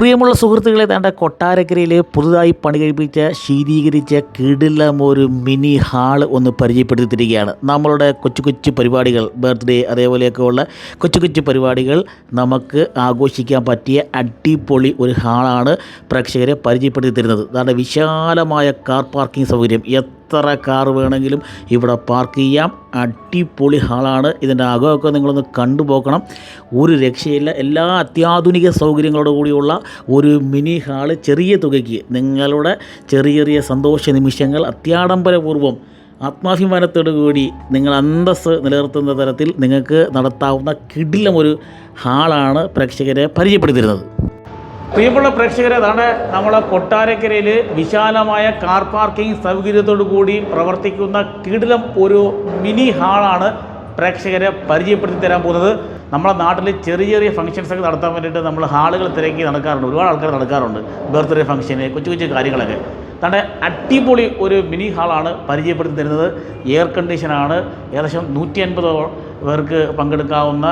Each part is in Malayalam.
പ്രിയമുള്ള സുഹൃത്തുക്കളെ തേണ്ട കൊട്ടാരക്കരയിൽ പുതുതായി പണി കഴിപ്പിച്ച ശീതീകരിച്ച കിടിലം ഒരു മിനി ഹാൾ ഒന്ന് പരിചയപ്പെടുത്തിയിരിക്കുകയാണ് നമ്മളുടെ കൊച്ചു കൊച്ചു പരിപാടികൾ ബർത്ത്ഡേ അതേപോലെയൊക്കെ ഉള്ള കൊച്ചു കൊച്ചു പരിപാടികൾ നമുക്ക് ആഘോഷിക്കാൻ പറ്റിയ അടിപൊളി ഒരു ഹാളാണ് പ്രേക്ഷകരെ പരിചയപ്പെടുത്തി തരുന്നത് അതാണ് വിശാലമായ കാർ പാർക്കിംഗ് സൗകര്യം എത്ര കാർ വേണമെങ്കിലും ഇവിടെ പാർക്ക് ചെയ്യാം. അടിപൊളി ഹാളാണ്. ഇതിന്റെ അകമൊക്കെ നിങ്ങളൊന്ന് കണ്ടുപോക്കണം ഒരു രക്ഷയില്ല. എല്ലാ അത്യാധുനിക സൗകര്യങ്ങളോട് കൂടിയുള്ള ഒരു മിനി ഹാൾ ചെറിയ തുകയ്ക്ക്. നിങ്ങളുടെ ചെറിയ ചെറിയ സന്തോഷ നിമിഷങ്ങൾ അത്യാഡംബരപൂർവം ആത്മാഭിമാനത്തോടു കൂടി നിങ്ങൾ അന്തസ്സ് നിലനിർത്തുന്ന തരത്തിൽ നിങ്ങൾക്ക് നടത്താവുന്ന കിടിലം ഒരു ഹാളാണ് പ്രേക്ഷകരെ പരിചയപ്പെടുത്തിയിരുന്നത്. പ്രിയമുള്ള പ്രേക്ഷകരെ അതാണ് നമ്മളെ കൊട്ടാരക്കരയിൽ വിശാലമായ കാർ പാർക്കിംഗ് സൗകര്യത്തോടു കൂടി പ്രവർത്തിക്കുന്ന കിടിലം ഒരു മിനി ഹാളാണ് പ്രേക്ഷകരെ പരിചയപ്പെടുത്തി തരാൻ പോകുന്നത്. നമ്മുടെ നാട്ടിൽ ചെറിയ ചെറിയ ഫംഗ്ഷൻസൊക്കെ നടത്താൻ വേണ്ടിയിട്ട് നമ്മൾ ഹാളുകൾ തിരക്കി നടക്കാറുണ്ട്. ഒരുപാട് ആൾക്കാർ നടക്കാറുണ്ട്. ബർത്ത്ഡേ ഫംഗ്ഷന് കൊച്ചു കൊച്ചു കാര്യങ്ങളൊക്കെ. തന്റെ അടിപൊളി ഒരു മിനി ഹാളാണ് പരിചയപ്പെടുത്തി തരുന്നത്. എയർ കണ്ടീഷനാണ് ഏകദേശം നൂറ്റി അൻപത് പേർക്ക് പങ്കെടുക്കാവുന്ന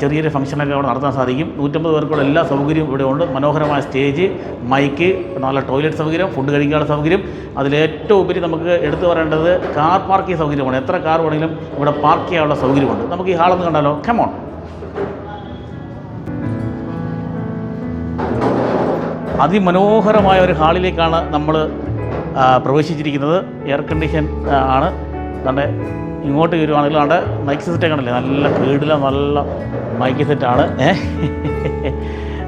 ചെറിയൊരു ഫംഗ്ഷനൊക്കെ അവിടെ നടത്താൻ സാധിക്കും. നൂറ്റമ്പത് പേർക്കുള്ള എല്ലാ സൗകര്യവും ഇവിടെ ഉണ്ട്. മനോഹരമായ സ്റ്റേജ് മൈക്ക് നല്ല ടോയ്ലറ്റ് സൗകര്യം ഫുഡ് കഴിക്കാനുള്ള സൗകര്യം. അതിലേറ്റവും ഉപരി നമുക്ക് എടുത്തു പറയേണ്ടത് കാർ പാർക്കിംഗ് സൗകര്യമാണ്. എത്ര കാർ വേണമെങ്കിലും ഇവിടെ പാർക്ക് ചെയ്യാനുള്ള സൗകര്യമുണ്ട്. നമുക്ക് ഈ ഹാളൊന്ന് കണ്ടാലോ? കമോൺ അതിമനോഹരമായ ഒരു ഹാളിലേക്കാണ് നമ്മൾ പ്രവേശിച്ചിരിക്കുന്നത്. എയർ കണ്ടീഷൻ ആണ്. അതുകൊണ്ട് ഇങ്ങോട്ട് വരുവാണെങ്കിൽ അവിടെ മൈക്ക് സെറ്റ് കാണില്ലേ നല്ല കേടില നല്ല മൈക്ക് സെറ്റാണ്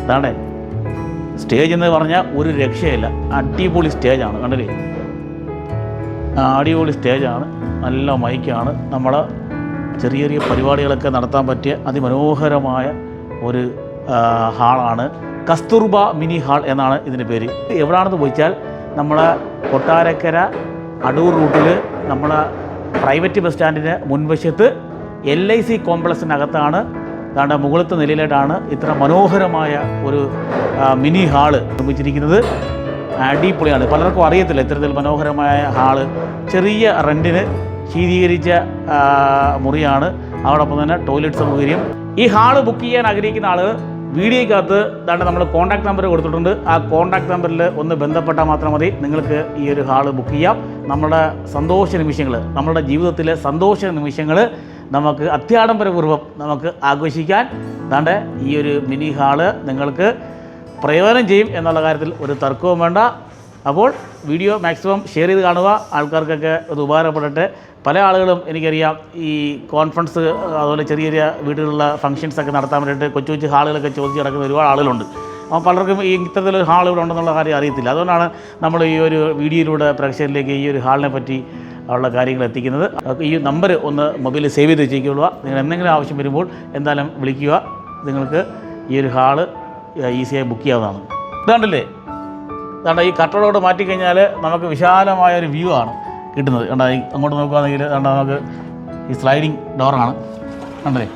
അതാണ് സ്റ്റേജ് എന്ന് പറഞ്ഞാൽ ഒരു രക്ഷയില്ല. അടിപൊളി സ്റ്റേജാണ് കണ്ടില്ലേ? അടിപൊളി സ്റ്റേജാണ് നല്ല മൈക്കാണ് നമ്മൾ ചെറിയ ചെറിയ പരിപാടികളൊക്കെ നടത്താൻ പറ്റിയ അതിമനോഹരമായ ഒരു ഹാളാണ്. കസ്തൂർബ മിനി ഹാൾ എന്നാണ് ഇതിന്റെ പേര്. എവിടെയാണെന്ന് ചോദിച്ചാൽ നമ്മളെ കൊട്ടാരക്കര അടൂർ റൂട്ടിൽ നമ്മളെ പ്രൈവറ്റ് ബസ് സ്റ്റാൻഡിന്റെ മുൻവശത്ത് എൽ ഐ സി കോംപ്ലക്സിനകത്താണ് താണ്ട മുകളിലത്തെ നിലയിലായിട്ടാണ് ഇത്ര മനോഹരമായ ഒരു മിനി ഹാൾ നിർമ്മിച്ചിരിക്കുന്നത്. അടിപൊളിയാണ്. പലർക്കും അറിയത്തില്ല ഇത്തരത്തിൽ മനോഹരമായ ഹാൾ. ചെറിയ റെന്റിന് ശീതീകരിച്ച മുറിയാണ്. അതോടൊപ്പം തന്നെ ടോയ്ലറ്റ് സൗകര്യം. ഈ ഹാൾ ബുക്ക് ചെയ്യാൻ ആഗ്രഹിക്കുന്ന ആൾ വീഡിയോക്കകത്ത് ദാണ്ട് നമ്മൾ കോൺടാക്ട് നമ്പർ കൊടുത്തിട്ടുണ്ട്. ആ കോൺടാക്ട് നമ്പറിൽ ഒന്ന് ബന്ധപ്പെട്ടാൽ മാത്രം മതി. നിങ്ങൾക്ക് ഈ ഒരു ഹാൾ ബുക്ക് ചെയ്യാം. നമ്മുടെ സന്തോഷ നിമിഷങ്ങൾ നമ്മുടെ ജീവിതത്തിലെ സന്തോഷ നിമിഷങ്ങൾ നമുക്ക് അത്യാഡംബരപൂർവം നമുക്ക് ആഘോഷിക്കാൻ ദാണ്ട് ഈ ഒരു മിനി ഹാൾ നിങ്ങൾക്ക് പ്രയോജനം ചെയ്യും എന്നുള്ള കാര്യത്തിൽ ഒരു തർക്കവും വേണ്ട. അപ്പോൾ വീഡിയോ മാക്സിമം ഷെയർ ചെയ്ത് കാണുക. ആൾക്കാർക്കൊക്കെ അത് ഉപകാരപ്പെടട്ടെ. പല ആളുകളും എനിക്കറിയാം ഈ കോൺഫറൻസ് അതുപോലെ ചെറിയ ചെറിയ വീടുകളിലുള്ള ഫംഗ്ഷൻസ് ഒക്കെ നടത്താൻ വേണ്ടിയിട്ട് കൊച്ചു കൊച്ചു ഹാളുകളൊക്കെ ചോദിച്ച് നടക്കുന്ന ഒരുപാട് ആളുകളുണ്ട്. അപ്പോൾ പലർക്കും ഈ ഇത്തരത്തിലൊരു ഹാൾ ഇവിടെ ഉണ്ടെന്നുള്ള കാര്യം അറിയത്തില്ല. അതുകൊണ്ടാണ് നമ്മൾ ഈ ഒരു വീഡിയോയിലൂടെ പ്രേക്ഷകരിലേക്ക് ഈ ഒരു ഹാളിനെ പറ്റി ഉള്ള കാര്യങ്ങൾ എത്തിക്കുന്നത്. ഈ നമ്പർ ഒന്ന് മൊബൈലിൽ സേവ് ചെയ്ത് വെച്ചേക്കൊള്ളുക. നിങ്ങൾ എന്തെങ്കിലും ആവശ്യം വരുമ്പോൾ എന്തായാലും വിളിക്കുക. നിങ്ങൾക്ക് ഈ ഒരു ഹാൾ ഈസിയായി ബുക്ക് ചെയ്യാവുന്നതാണ്. ഇതാണ്ടല്ലേ? ഇതാണ്ട് ഈ കട്ടളോട് മാറ്റിക്കഴിഞ്ഞാൽ നമുക്ക് വിശാലമായ ഒരു വ്യൂ ആണ് കിട്ടുന്നത്. കണ്ട അങ്ങോട്ട് നോക്കുകയാണെങ്കിൽ കണ്ട നമുക്ക് ഈ സ്ലൈഡിങ് ഡോറാണ് കണ്ടല്ലേ?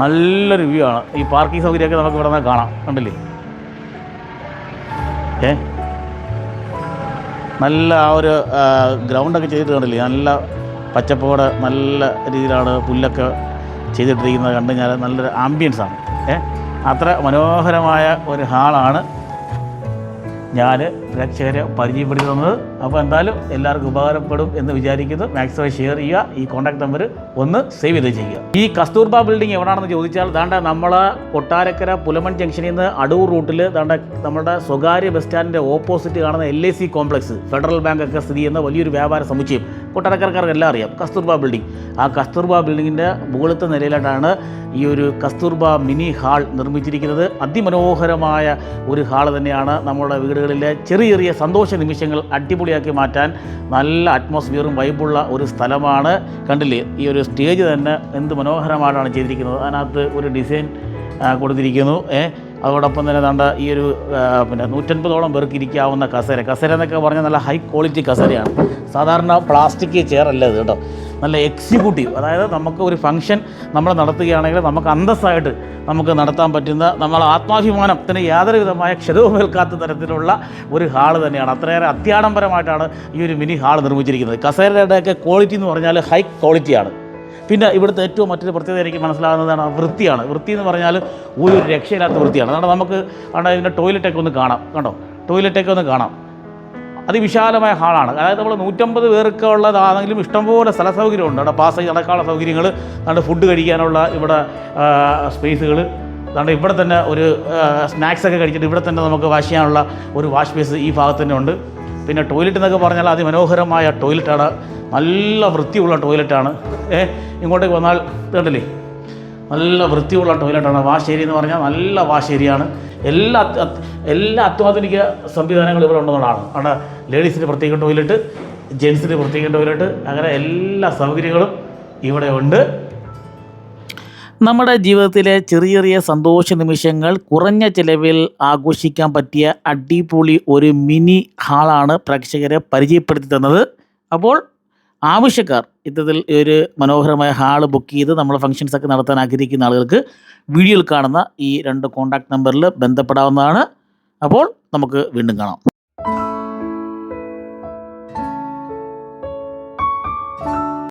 നല്ലൊരു വ്യൂ ആണ്. ഈ പാർക്കിംഗ് സൗകര്യമൊക്കെ നമുക്ക് ഇവിടെ നിന്ന് കാണാം. കണ്ടില്ലേ? ഏ? നല്ല ആ ഒരു ഗ്രൗണ്ടൊക്കെ ചെയ്തിട്ട് കണ്ടില്ലേ? നല്ല പച്ചപ്പോടെ നല്ല രീതിയിലാണ് പുല്ലൊക്കെ ചെയ്തിട്ടിരിക്കുന്നത് കണ്ടു നല്ലൊരു ആംബിയൻസാണ് ഏ? അത്ര മനോഹരമായ ഒരു ഹാളാണ് ഞാൻ പ്രേക്ഷകരെ പരിചയപ്പെടുത്തി തന്നത് അപ്പോൾ എന്തായാലും എല്ലാവർക്കും ഉപകാരപ്പെടും എന്ന് വിചാരിക്കുന്നു. മാക്സിമം ഷെയർ ചെയ്യുക. ഈ കോൺടാക്ട് നമ്പർ ഒന്ന് സേവ് ചെയ്ത് ചെയ്യുക ഈ കസ്തൂർബ ബിൽഡിംഗ് എവിടെയാണെന്ന് ചോദിച്ചാൽ താണ്ട നമ്മൾ കൊട്ടാരക്കര പുലമൺ ജംഗ്ഷനിൽ നിന്ന് അടൂർ റൂട്ടിൽ ദാണ്ട നമ്മുടെ സ്വകാര്യ ബസ് സ്റ്റാൻഡിന്റെ ഓപ്പോസിറ്റ് കാണുന്ന എൽ കോംപ്ലക്സ് ഫെഡറൽ ബാങ്ക് ഒക്കെ സ്ഥിതി ചെയ്യുന്ന വലിയൊരു വ്യാപാര സമുച്ചയം. കൊട്ടാരക്കരക്കാർക്ക് എല്ലാം അറിയാം. കസ്തൂർബ ബിൽഡിംഗ്. ആ കസ്തൂർബ ബിൽഡിങ്ങിന്റെ മുകളിലത്തെ നിലയിലായിട്ടാണ് ഈ ഒരു കസ്തൂർബ മിനി ഹാൾ നിർമ്മിച്ചിരിക്കുന്നത്. അതിമനോഹരമായ ഒരു ഹാൾ തന്നെയാണ് നമ്മുടെ വീടുകളിലെ ചെറിയ ചെറിയ സന്തോഷ നിമിഷങ്ങൾ അടിപൊളിയാക്കി മാറ്റാൻ നല്ല അറ്റ്മോസ്ഫിയറും വൈബുള്ള ഒരു സ്ഥലമാണ്. കണ്ടില്ലേ? ഈ ഒരു സ്റ്റേജ് തന്നെ എന്ത് മനോഹരമായിട്ടാണ് ചെയ്തിരിക്കുന്നത്. അതിനകത്ത് ഒരു ഡിസൈൻ കൊടുത്തിരിക്കുന്നു. ഏ അതോടൊപ്പം തന്നെ നമ്മുടെ ഈ ഒരു പിന്നെ നൂറ്റൻപതോളം പേർക്ക് ഇരിക്കാവുന്ന കസേര. കസേര എന്നൊക്കെ പറഞ്ഞാൽ നല്ല ഹൈ ക്വാളിറ്റി കസേരയാണ്. സാധാരണ പ്ലാസ്റ്റിക് ചെയറല്ല ഇത് കേട്ടോ. നല്ല എക്സിക്യൂട്ടീവ് അതായത് നമുക്ക് ഒരു ഫംഗ്ഷൻ നമ്മൾ നടത്തുകയാണെങ്കിൽ നമുക്ക് അന്തസ്സായിട്ട് നമുക്ക് നടത്താൻ പറ്റുന്ന നമ്മൾ ആത്മാഭിമാനത്തിന് യാതൊരു വിധമായ ക്ഷതവും ഏൽക്കാത്ത തരത്തിലുള്ള ഒരു ഹാൾ തന്നെയാണ്. അത്രയേറെ അത്യാഡംബരമായിട്ടാണ് ഈ ഒരു മിനി ഹാൾ നിർമ്മിച്ചിരിക്കുന്നത്. കസേരയുടെയൊക്കെ ക്വാളിറ്റി എന്ന് പറഞ്ഞാൽ ഹൈ ക്വാളിറ്റിയാണ് പിന്നെ ഇവിടുത്തെ ഏറ്റവും മറ്റൊരു പ്രത്യേകത എനിക്ക് മനസ്സിലാകുന്നതാണ് വൃത്തിയാണ്. വൃത്തി എന്ന് പറഞ്ഞാൽ ഒരു രക്ഷയില്ലാത്ത വൃത്തിയാണ്. അതുകൊണ്ട് നമുക്ക് അവിടെ ഇതിന്റെ ടോയ്ലറ്റൊക്കെ ഒന്ന് കാണാം. കണ്ടോ? ടോയ്ലറ്റൊക്കെ ഒന്ന് കാണാം. അതിവിശാലമായ ഹാളാണ് അതായത് നമ്മൾ നൂറ്റമ്പത് പേർക്ക് ഉള്ളതാണെങ്കിലും ഇഷ്ടംപോലെ സ്ഥല സൗകര്യമുണ്ട് അവിടെ പാസ് നടക്കാനുള്ള സൗകര്യങ്ങൾ അതുകൊണ്ട് ഫുഡ് കഴിക്കാനുള്ള ഇവിടെ സ്പേസുകൾ അതുകൊണ്ട് ഇവിടെ തന്നെ ഒരു സ്നാക്സ് ഒക്കെ കഴിച്ചിട്ട് ഇവിടെ തന്നെ നമുക്ക് വാഷ് ചെയ്യാനുള്ള ഒരു വാഷ് ബേസ് ഈ ഭാഗത്ത് തന്നെ ഉണ്ട്. പിന്നെ ടോയ്ലറ്റ് എന്നൊക്കെ പറഞ്ഞാൽ അതിമനോഹരമായ ടോയ്ലറ്റാണ് നല്ല വൃത്തിയുള്ള ടോയ്ലറ്റാണ്. ഏ ഇങ്ങോട്ടേക്ക് വന്നാൽ ഇതുണ്ടല്ലേ? നല്ല വൃത്തിയുള്ള ടോയ്ലറ്റാണ്. വാശേരി എന്ന് പറഞ്ഞാൽ നല്ല വാശേരിയാണ്. എല്ലാ എല്ലാ അത്യാധുനിക സംവിധാനങ്ങളും ഇവിടെ ഉണ്ടെന്നുള്ളതാണ് അവിടെ ലേഡീസിന്റെ പ്രത്യേക ടോയ്ലറ്റ് ജെൻസിന്റെ പ്രത്യേക ടോയ്ലറ്റ് അങ്ങനെ എല്ലാ സൗകര്യങ്ങളും ഇവിടെ ഉണ്ട്. നമ്മുടെ ജീവിതത്തിലെ ചെറിയ ചെറിയ സന്തോഷ നിമിഷങ്ങൾ കുറഞ്ഞ ചിലവിൽ ആഘോഷിക്കാൻ പറ്റിയ അടിപൊളി ഒരു മിനി ഹാളാണ് പ്രേക്ഷകരെ പരിചയപ്പെടുത്തി തന്നത്. അപ്പോൾ ആവശ്യക്കാർ ഇത്തരത്തിൽ ഒരു മനോഹരമായ ഹാൾ ബുക്ക് ചെയ്ത് നമ്മൾ ഫംഗ്ഷൻസ് ഒക്കെ നടത്താൻ ആഗ്രഹിക്കുന്ന ആളുകൾക്ക് വീഡിയോയിൽ കാണുന്ന ഈ രണ്ട് കോൺടാക്ട് നമ്പറിൽ ബന്ധപ്പെടാവുന്നതാണ്. അപ്പോൾ നമുക്ക് വീണ്ടും കാണാം.